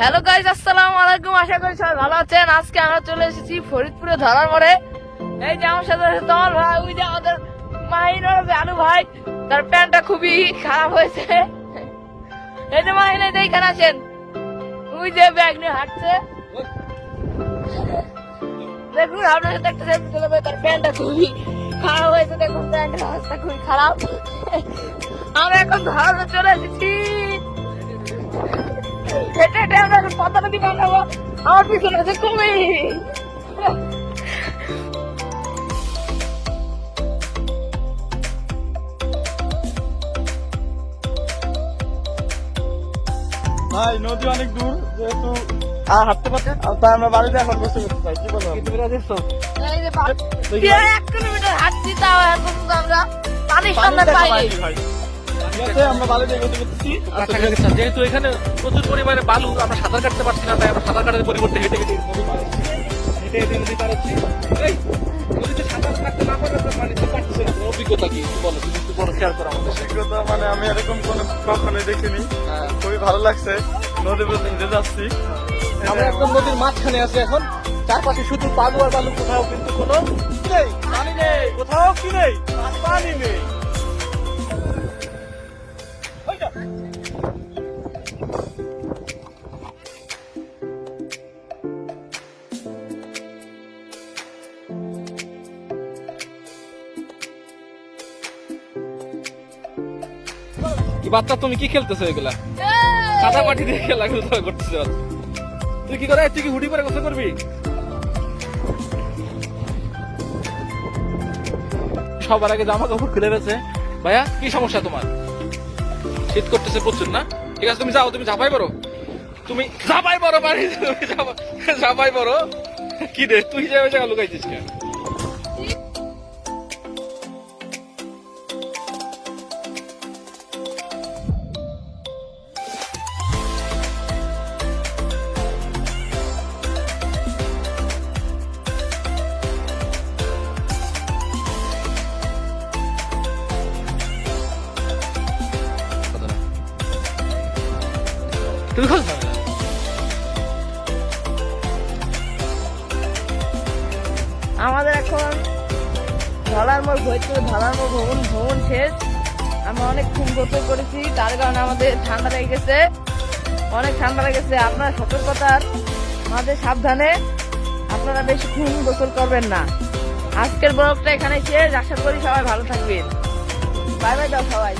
Hello guys আসসালামু আলাইকুম আশা করি সবাই ভালো আছেন। আজকে আমরা চলে এসেছি ফরিদপুরে ধরার মোড়ে। এই যে আমার সাথে তোমার ভাই, ওই যে আমাদের মাহিনুর আলু ভাই, তার প্যান্টটা খুবই খারাপ হয়েছে। এই যে মাহিন, এই এখানে আছেন। ওই যে ব্যাগ নিয়ে হাঁটছে। দেখুন, আপনার সাথে একটা সেলফি তুলে তার প্যান্টটা খুবই খারাপ হয়েছে। দেখুন, প্যান্টের অবস্থা খুবই খারাপ। আমরা এখন ধরানো চলে এসেছি। আমার পিছনে আছে কুমির ভাই নদী অনেক দূর যেহেতু আর হাঁটতে পারতে তাই আমরা বাড়িতে এখন বসে করতে চাই কি বলব? এই যে পা- প্রায় এক কিলোমিটার হাঁটছি তাও এখন আমরা পানির সন্ধান পাইনি। ঠিক আছে আমরা বাড়িতে এগোতে করতেছি। আচ্ছা, আচ্ছা, যেহেতু এখানে প্রচুর পরিমাণে বালু আমরা সাঁতার কাটতে পারছি না তাই আমরা সাঁতার কাটার পরিবর্তে হেঁটে হেঁটে। হেঁটে হেঁটে নদী পার হচ্ছি। এই, নদীতে সাঁতার কাটতে না পারলে মানে না। অভিজ্ঞতা কি? একটু বলো তুমি একটু বড় শেয়ার করো আমাদের। অভিজ্ঞতা মানে আমি এরকম কোনো কখনোই দেখিনি। হ্যাঁ। খুবই ভালো লাগছে। নদী বলতে হেঁটে যাচ্ছি। আমরা একদম নদীর মাঝখানে আছি এখন। চারপাশে শুধু বালু আর বালু কোথাও কিন্তু কোনো নেই। পানি নেই। কোথাও কি নেই? পানি নেই। বাচ্চা, তুমি কি খেলতেছো এগুলা? সাদা মাটি দিয়ে খেলা খেলা করতেছো তুই কি করে, তুই কি হুডি করে কথা করবি? সবার আগে জামা কাপড় খুলে রয়েছে ভাইয়া, কি সমস্যা তোমার? শীত করতেছে প্রচুর, না? ঠিক আছে, তুমি যাও, তুমি ঝাপাই পারো তুমি ঝাপাই পারো পারি তুমি ঝাপা- ঝাপাই পারো কি রে, তুই যাবে লুকাইছিস কেন? আমাদের এখন ধলার মোড় ফরিদপুরে ধলার মোড় ভ্রমণ ভ্রমণ শেষ। আমরা অনেক খুন গোসল করেছি তার কারণে আমাদের ঠান্ডা লেগে গেছে। অনেক ঠান্ডা লেগেছে আপনারা সতর্কতার মাঝে সাবধানে আপনারা বেশি খুন গোসল করবেন না। আজকের ব্লগটা এখানে শেষ, আশা করি সবাই ভালো থাকবেন। বাই বাই দাও সবাই।